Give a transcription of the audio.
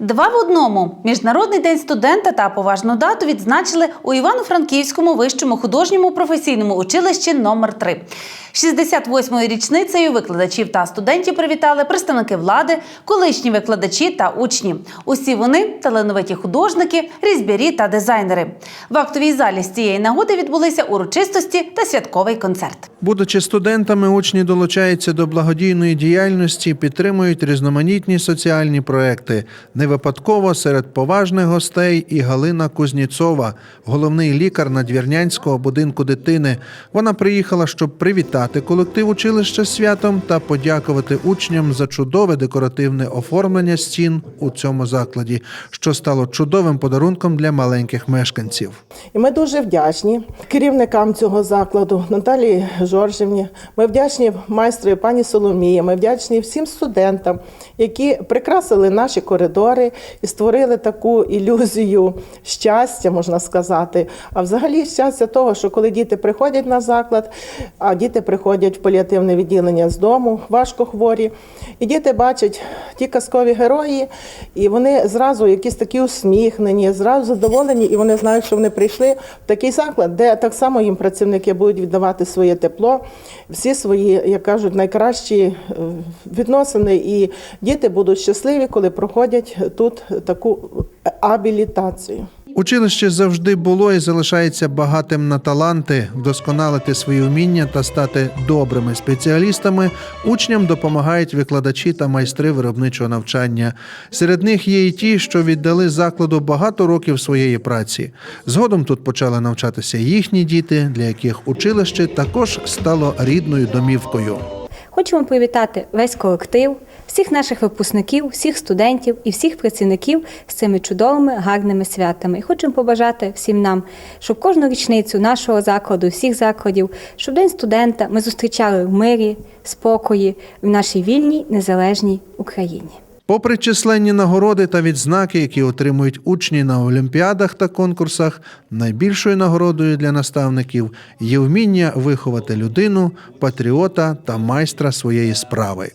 Два в одному міжнародний день студента та поважну дату відзначили у Івано-Франківському вищому художньому професійному училищі номер 3 68-ю річницею викладачів та студентів привітали представники влади, колишні викладачі та учні. Усі вони талановиті художники, різьбярі та дизайнери. В актовій залі з цієї нагоди відбулися урочистості та святковий концерт. Будучи студентами, учні долучаються до благодійної діяльності, підтримують різноманітні соціальні проекти. Випадково серед поважних гостей і Галина Кузніцова, головний лікар надвірнянського будинку дитини. Вона приїхала, щоб привітати колектив училища святом та подякувати учням за чудове декоративне оформлення стін у цьому закладі, що стало чудовим подарунком для маленьких мешканців. І ми дуже вдячні керівникам цього закладу Наталії Жоржівні. Ми вдячні майстру пані Соломії. Ми вдячні всім студентам, які прикрасили наші коридори і створили таку ілюзію щастя, можна сказати. А взагалі щастя того, що коли діти приходять на заклад, а діти приходять в паліативне відділення з дому, важко хворі, і діти бачать ті казкові герої, і вони зразу якісь такі усміхнені, зразу задоволені, і вони знають, що вони прийшли в такий заклад, де так само їм працівники будуть віддавати своє тепло, всі свої, як кажуть, найкращі е, відносини. І діти будуть щасливі, коли проходять тут таку абілітацію. Училище завжди було і залишається багатим на таланти, вдосконалити свої вміння та стати добрими спеціалістами. Учням допомагають викладачі та майстри виробничого навчання. Серед них є і ті, що віддали закладу багато років своєї праці. Згодом тут почали навчатися їхні діти, для яких училище також стало рідною домівкою. Хочемо привітати весь колектив, всіх наших випускників, всіх студентів і всіх працівників з цими чудовими гарними святами. І хочемо побажати всім нам, щоб кожну річницю нашого закладу, всіх закладів, щоб День студента ми зустрічали в мирі, спокої в нашій вільній незалежній Україні. Попри численні нагороди та відзнаки, які отримують учні на олімпіадах та конкурсах, найбільшою нагородою для наставників є вміння виховати людину, патріота та майстра своєї справи.